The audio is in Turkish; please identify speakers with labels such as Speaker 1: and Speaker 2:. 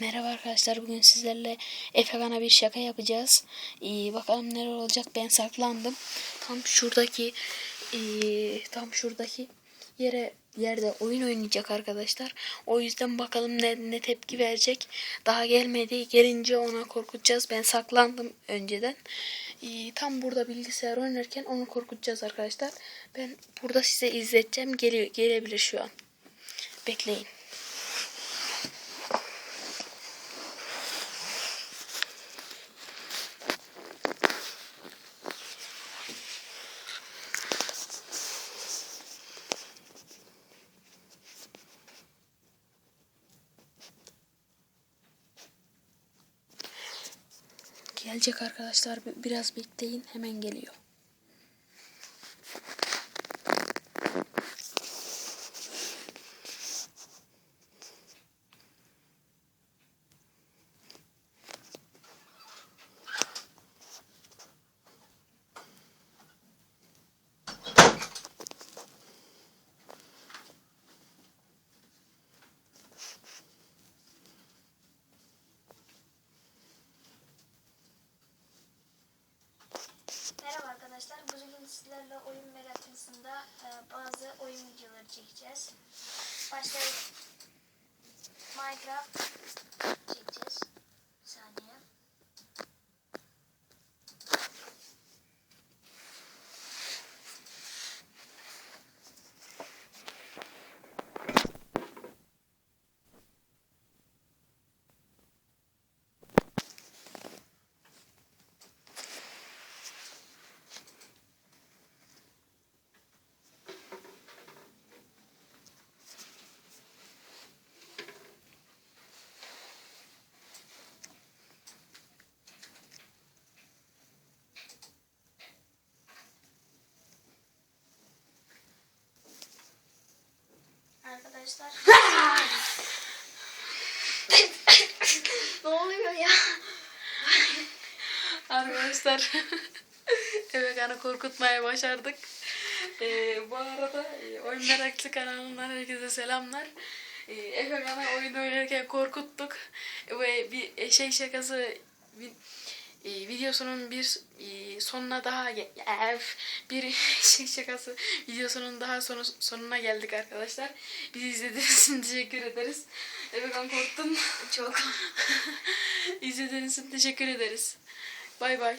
Speaker 1: Merhaba arkadaşlar bugün sizlerle Efekan'a bir şaka yapacağız. Ee, bakalım neler olacak ben saklandım. Tam şuradaki ee, tam şuradaki yere yerde oyun oynayacak arkadaşlar. O yüzden bakalım ne, ne tepki verecek. Daha gelmedi. Gelince ona korkutacağız. Ben saklandım önceden. Ee, tam burada bilgisayar oynarken onu korkutacağız arkadaşlar. Ben burada size izleteceğim. Geliyor, gelebilir şu an. Bekleyin. Gelecek arkadaşlar bi- biraz bekleyin hemen geliyor.
Speaker 2: Merhaba arkadaşlar. Bugün sizlerle oyun meraklısında e, bazı oyun videoları çekeceğiz. Başta Minecraft çekeceğiz. Bir saniye. Arkadaşlar. ne oluyor ya?
Speaker 1: Arkadaşlar Efekan'ı korkutmaya başardık. Ee, bu arada e, oyun meraklı kanalından herkese selamlar. Ee, Efekan'ı oyun oynarken korkuttuk ve bir eşek şakası bir, e, videosunun bir e, sonuna daha bir eşek şakası videosunun daha sonu, sonuna geldik arkadaşlar. Bizi izlediğiniz için teşekkür ederiz. Efekan korktun.
Speaker 2: Çok.
Speaker 1: İzlediğiniz için teşekkür ederiz. Bay bay.